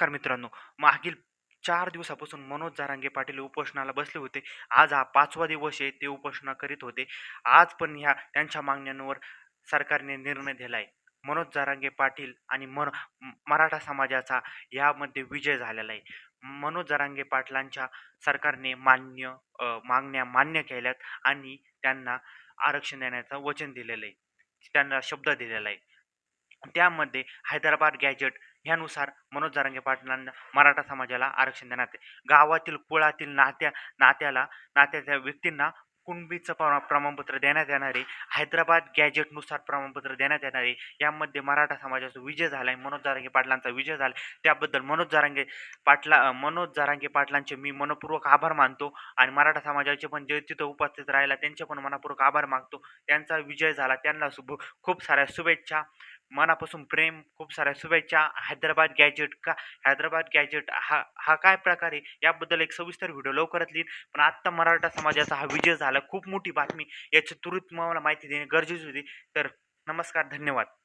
नमस्कार मित्रांनो. मागील चार दिवसापासून मनोज जारांगे पाटील उपोषणाला बसले होते. आज हा पाचवा दिवस आहे ते उपोषणा करीत होते. आज पण ह्या त्यांच्या मागण्यांवर सरकारने निर्णय दिला आहे मनोज जारांगे पाटील आणि मन मराठा समाजाचा यामध्ये विजय झालेला आहे. मनोज जारांगे पाटलांच्या सरकारने मान्य मागण्या मान्य केल्यात आणि त्यांना आरक्षण देण्याचं वचन दिलेलं आहे. त्यांना शब्द दिलेला आहे. त्यामध्ये हैदराबाद गॅजेट ह्यानुसार मनोज जारांगे पाटलांना मराठा समाजाला आरक्षण देण्यात आहे. गावातील कुळातील नात्या नात्याला नात्याच्या व्यक्तींना कुणबीचं प्र प्रमाणपत्र देण्यात येणारे हैदराबाद गॅजेटनुसार प्रमाणपत्र देण्यात येणारे यामध्ये मराठा समाजाचा विजय झाला आहे मनोज जारांगे पाटलांचा विजय झाला आहे. त्याबद्दल मनोज जारांगे पाटला मनोज जारांगे पाटलांचे मी मनपूर्वक आभार मानतो आणि मराठा समाजाचे पण जे तिथं उपस्थित राहिला त्यांचे पण मनपूर्वक आभार मागतो त्यांचा विजय झाला त्यांना शुभ खूप साऱ्या शुभेच्छा मनापासून प्रेम खूप साऱ्या शुभेच्छा. हैदराबाद गॅजेट का हैदराबाद गॅजेट हा हा काय प्रकार आहे? याबद्दल एक सविस्तर व्हिडिओ लवकरात येईल. पण आत्ता मराठा समाजाचा हा विजय झाला. खूप मोठी बातमी. याची त्वरित मला माहिती देणे गरजेची होते. तर नमस्कार धन्यवाद.